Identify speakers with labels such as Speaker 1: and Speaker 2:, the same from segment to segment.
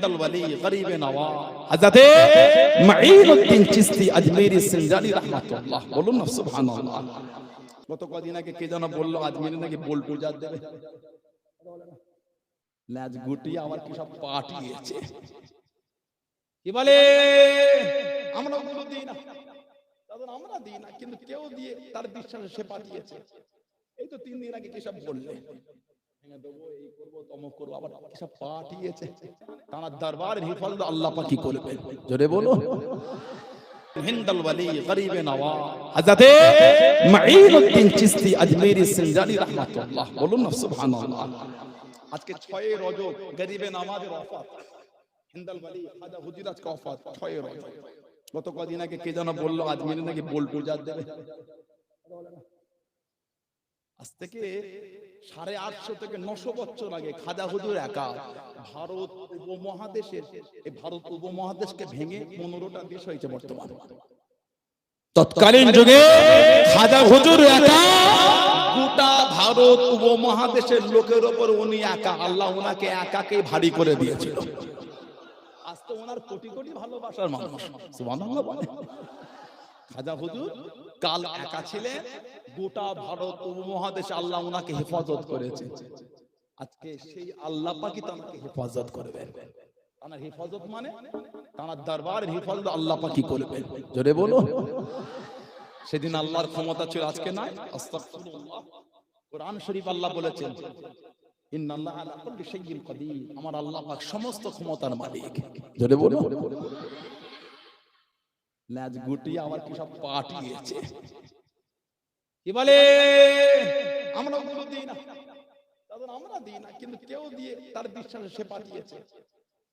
Speaker 1: হিন্দল ওয়ালি গরিবে নওয়াজ হযরত মাঈনুদ্দিন চিশতি আজমেরি সিনজানি রাহমাতুল্লাহ বলুন না সুবহানাল্লাহ গত কদিন আগে কে যেন বলল আজমিরে নাকি বোল পূজা দেবে? ল্যাজ গুটিয়ে আমার কি সব পাঠিয়েছে? কি বলে? আমরা ওগুলো দিই না। তাদের আমরা দিই না কিন্তু কেউ দিয়ে তার বিশ্বাসে সে পাঠিয়েছে। এই তো তিন দিন আগে কি সব বললে? ভেঙে দেবো এই করব তমক করব আবার সব পাঠিয়েছে? তার দরবারের হিফাজত আল্লাহ পাকি করবে জোরে বলো। হিন্দল ওয়ালি গরিবে নওয়াজ হযরত মাঈনুদ্দিন চিশতি আজমেরি সিনজানি রাহমাতুল্লাহ। বলুন না সুবহানাল্লাহ। আজকে 6 রজব গরিবে নামাজের ওয়াফাত হিন্দল ওয়ালি খাজা হুজুর ওয়াফাত 6 রজব। গত কদিন আগে কে যেন বলল আজমিরে নাকি বোল পূজা দেবে? আজ থেকে সাড়ে আটশো থেকে নশো বছর আগে খাজা হুজুর একা ভারত উপমহাদেশের, এই ভারত উপমহাদেশকে ভেঙে পনেরোটা দেশ হয়েছে বর্তমানে। তৎকালীন যুগে খাজা হুজুর একা, গোটা ভারত উপমহাদেশের লোকের ওপর উনি একা, আল্লাহ ওনাকে একাকে ভারী করে দিয়েছিল। আজ তো ওনার কোটি কোটি ভালোবাসার মানুষ। সুবহানাল্লাহ খাজা হুজুর, কাল একা ছিলেন, গোটা ভারত উপমহাদেশে আল্লাহ ওনাকে হেফাজত করেছে। আজকে সেই আল্লাহ পাকি তাকে হেফাজত করবেন। তার হেফাজত মানে? তার দরবারের হেফাজত আল্লাহ পাকি করবেন। জোরে বলো সেদিন আল্লাহর ক্ষমতা ছিল আজকে নাই? আস্তাগফিরুল্লাহ। কোরআন শরীফ আল্লাহ বলেছেন, ইন্নাল্লাহ আলা কুল্লি শাইইন কাদির। আমার আল্লাহ পাক সমস্ত ক্ষমতার মালিক। জোরে বলো ল্যাজ গুটিয়ে আমার কি সব পাঠিয়েছে? কি বলে? আমরা ওগুলো দিই না। তাদের আমরা দিই না, কিন্তু কেউ দিয়ে তার বিশ্বাসে সে পাঠিয়েছে।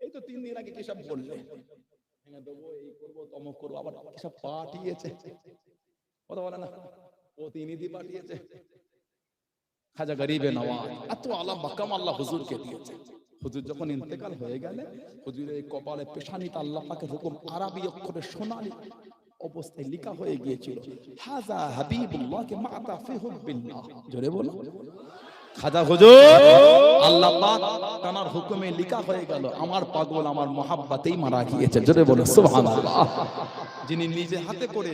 Speaker 1: এই তো তিন দিন আগে কি সব বললে? ভেঙে দেবো, এই করব তমক করব, আবার কি সব পাঠিয়েছে? কথা বলে না? প্রতিনিধি পাঠিয়েছে। খাজা গরিবে নওয়াজ, এত আলাম মাকাম আল্লাহ হুজুরকে দিয়েছে। হুজুর যখন ইন্তেকাল হয়ে গেলে হুজুরের এই কপালে পেশানিতে আল্লাহ পাকের হুকুম আরবি অক্ষরে সোনালি অবস্থায় লেখা হয়ে গিয়েছিল। হাজা হাবিবুল্লাহকে মাতা ফি হুব্বিল্লাহ জোরে বলো। খাজা হুজুর! আল্লাহ পাক তার হুকুমে লেখা হয়ে গেল আমার পাগল আমার মহাব্বাতেই মারা গিয়েছে। জোরে বলো সুবহানাল্লাহ। যিনি নিজে হাতে করে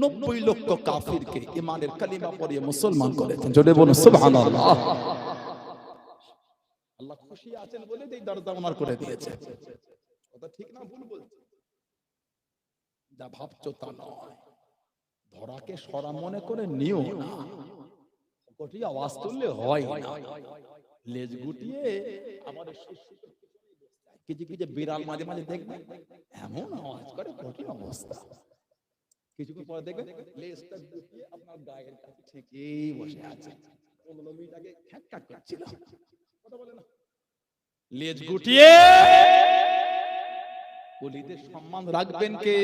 Speaker 1: নব্বই লক্ষ কাফিরকে ইমানের কালিমা পড়িয়ে মুসলমান করেছেন। জোরে বলো সুবহানাল্লাহ। আল্লাহ খুশি আছেন বলে এই দরজা ওনার করে দিয়েছে। কথা ঠিক না ভুল বলছি? যা ভাবছ তা নয়। ধরাকে সরা মনে করে নিও না। আওয়াজ তুললে হয় না। লেজ গুটিয়ে আবার কিছু কিছু বিড়াল মাঝে মাঝে দেখবে, এমন আওয়াজ করে, কঠিন অবস্থা। কিছুক্ষণ পরে দেখবে, লেজটা গুটিয়ে আপনার গায়ের কাছে ঠিকই বসে আছে। করছিল। লেজ গুটিয়ে ওলিদের সম্মান রাখবেন কে?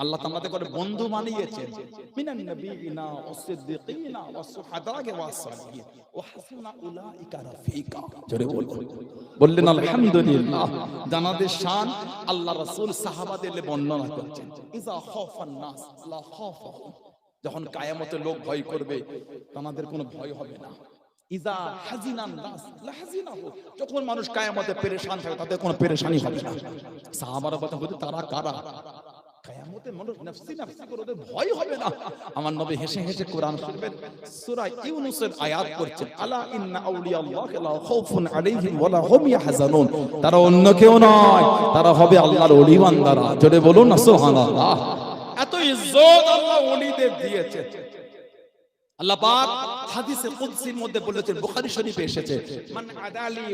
Speaker 1: আল্লাহ তাআলা করে বন্ধু বানিয়েছেন। মিনান নবিয়িনা ওয়াস-সিদ্দিকিনা ওয়াস-সুহাদাকে ওয়াস-সালিহিন ওয়া হাসুনা উলাইকা রাফিকা। জোরে বলুন। বললেন আলহামদুলিল্লাহ। জানাদের শান আল্লাহ রাসূল সাহাবাদের বর্ণনা করছেন। ইজা খাফান নাস লা খাফাহুম যখন কায়ামতে লোক ভয় করবে আমাদের কোনো ভয় হবে না। ইজা হাজিনান নাস লাহাজিনাহু যখন মানুষ পেরেশান থাকে, তাদের কোনো পেরেশানি হবে না। সাহাবারা কথা বলতে তারা কারা? মানুষ নফসি নফসি করে, ওদের ভয় হবে না। আমার নবী হেসে হেসে কোরআন শরীফের সূরা ইউনূসের আয়াত আলা ইন্না লা খাউফুন আলাইহিম লা হুম ইয়াহজানুন। তারা অন্য কেউ নয়, তারা হবে আল্লাহর ওলি বান্দারা। জোরে বলুন না সুবহানাল্লাহ। এত ইজ্জত আল্লাহ ওলিদের দিয়েছে। আল্লাহ পাক হাদিসে কুদসির মধ্যে বলেছেন শরীফে এসেছে, মান আদালি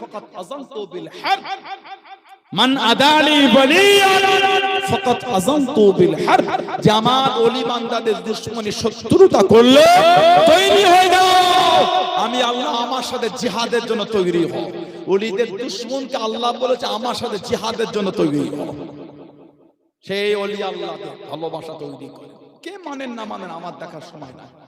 Speaker 1: ফাকাত বিল হারব মান আদালি ওয়ালিয়ান ফাকাত বিল হারব যে আমার ওলি বান্দাদের দুশমনী শত্রুতা করলে তৈরি হয়ে যাও। আমি আল্লাহ আমার সাথে জিহাদের জন্য তৈরি হও ওলিদের দুশমনকে আল্লাহ বলেছে, আমার সাথে জিহাদের জন্য তৈরি হও। সেই অলি আল্লাহকে ভালোবাসা তৈরি করে। কে মানেন না মানেন, আমার দেখার সময় না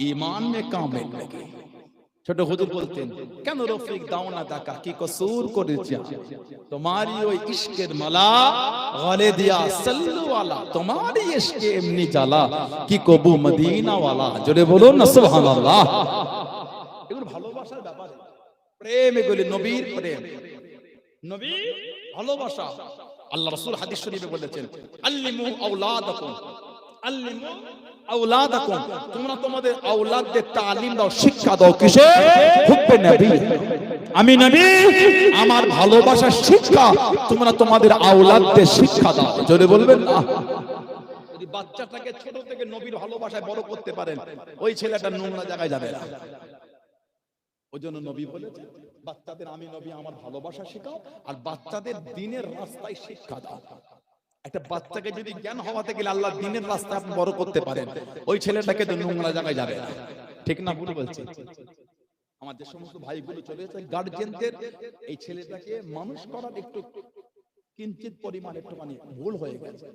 Speaker 1: ईमान में कामिल लगे ছোট হুজুর বলতেন কেন রফিক দাও না টাকা কি কসুর করেছে তোমারই ওই ইশকের মালা গলে দিয়া সাল্লু ওয়ালা তোমারই ইশকে এমনি জ্বালা কি কবু মদিনা ওয়ালা জোরে বলুন না সুবহানাল্লাহ এগুলো ভালোবাসার ব্যাপার প্রেম এগুলি নবীর প্রেম নবীর ভালোবাসা আল্লাহ রাসূল হাদিস শরীফে বলেছেন আল্লিমু আওলাদাকুম তোমরা তোমাদের তালিম দাও শিক্ষা দাও কিসে? হুব্বে নবী। আমি নবী আমার ভালোবাসার শিক্ষা তোমরা তোমাদের আওলাদদের শিক্ষা দাও। জোরে বলবেন না? যদি বাচ্চাটাকে ছোট থেকে নবীর ভালোবাসায় বড় করতে পারেন ওই ছেলেটা নোংরা জায়গায় যাবে না। ওই জন্য নবী বলেছেন বাচ্চাদের আমি নবী আমার ভালোবাসা শেখাও আর বাচ্চাদের দিনের রাস্তায় শিক্ষা দাও। একটা বাচ্চাকে যদি জ্ঞান হওয়াতে গেলে আল্লাহ দিনের রাস্তায় আপনি বড় করতে পারেন, ওই ছেলেটাকে তো নোংরা জায়গায় যাবে। ঠিক না ভুল বলছি? আমার যে সমস্ত ভাইগুলো চলে যাচ্ছে গার্জেনদের এই ছেলেটাকে মানুষ করার একটু কিঞ্চিত পরিমাণ একটুখানি ভুল হয়ে গেছে।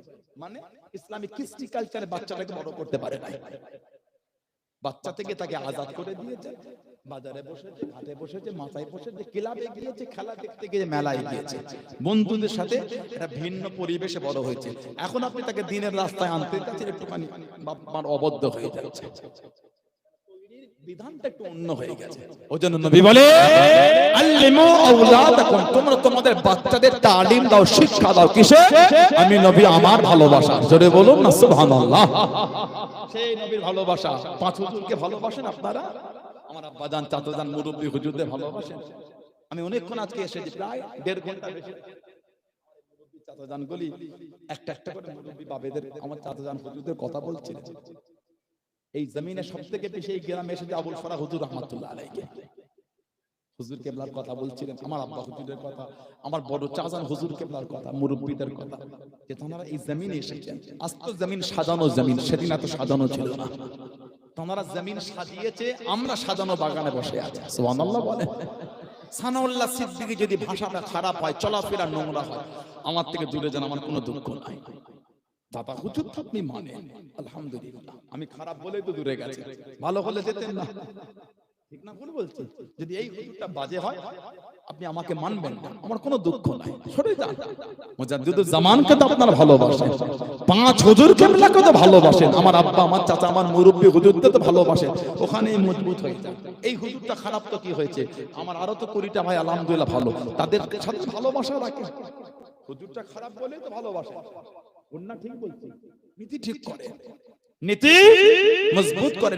Speaker 1: মানে ইসলামিক কৃষ্টি কালচারে বাচ্চাটাকে বড় করতে পারে না বাচ্চা থেকে তাকে আজাদ করে দিয়েছে। বাজারে বসেছে ঘাটে বসেছে মাথায় বসেছে ক্লাবে গিয়েছে খেলা দেখতে গিয়ে মেলায় গিয়েছে। বন্ধুদের সাথে একটা ভিন্ন পরিবেশে বড় হয়েছে। এখন আপনি তাকে দিনের রাস্তায় আনতে যাচ্ছেন, একটুখানি অবদ্ধ হয়ে যাচ্ছে। তোমাদের বাচ্চাদের তালিম দাও, শিক্ষা দাও। কিসে? আমি নবী আমার ভালোবাসা। জোরে বলুন সেই নবীর ভালোবাসা। পাঁচ ভালোবাসেন আপনারা? আমার আব্বাজান চাচাজান মুরব্বী হুজুরদের ভালোবাসেন। আমি অনেকক্ষণ আজকে এসেছি প্রায় দেড় ঘণ্টা গলি, একটা একটা করে মুরব্বী বাবেদের আমার হুজুরদের কথা এই জমিনে সব থেকে বেশি এই গ্রামে এসেছে আবুল হুজুর রহমতুল্লাহ আলাইকে হুজুর কেবলার কথা বলছিলেন, আমার আব্বা হুজুরের কথা, আমার বড় চাচান হুজুর কেবলার কথা, মুরব্বীদের কথা। যে তোমরা এই জমিনে এসেছেন আজ তো জমিন সাজানো জমিন, সেদিন এত সাজানো ছিল না। তোমরা জমিন সাজিয়েছে, আমরা সাজানো বাগানে বসে আছি। সুবহানাল্লাহ বলে। সানাউল্লাহ সিদ্দিকী যদি ভাষাটা খারাপ হয় চলাফেরা নোংরা হয়, আমার থেকে দূরে যান আমার কোনো দুঃখ নাই। দাদা, হুজুর আপনি মানে আলহামদুলিল্লাহ। আমি খারাপ বলেই তো দূরে গেছে। ভালো হলে যেতেন না। ঠিক না, ভুল বলছি। যদি এই হুজুরটা বাজে হয় আপনি আমাকে মানবেন আমার কোনো দুঃখ নাই। সরে যান। মুজাদ্দিদুল জামানকে তো আপনারা ভালোবাসেন। পাঁচ হুজুর কেবলাকে তো ভালোবাসেন। আমার আব্বা আমার চাচা আমার মুরব্বী হুজুরকে তো ভালোবাসেন। ওখানেই মজবুত হয়ে যায় এই হুজুরটা খারাপ তো কি হয়েছে? আমার আরও তো কুড়িটা ভাই আলহামদুলিল্লাহ ভালো। তাদের সাথে ভালোবাসা রাখে হুজুরটা খারাপ বলে তো ভালোবাসে। ঠিক বলছি। নীতি ঠিক করে। নীতি মজবুত করে।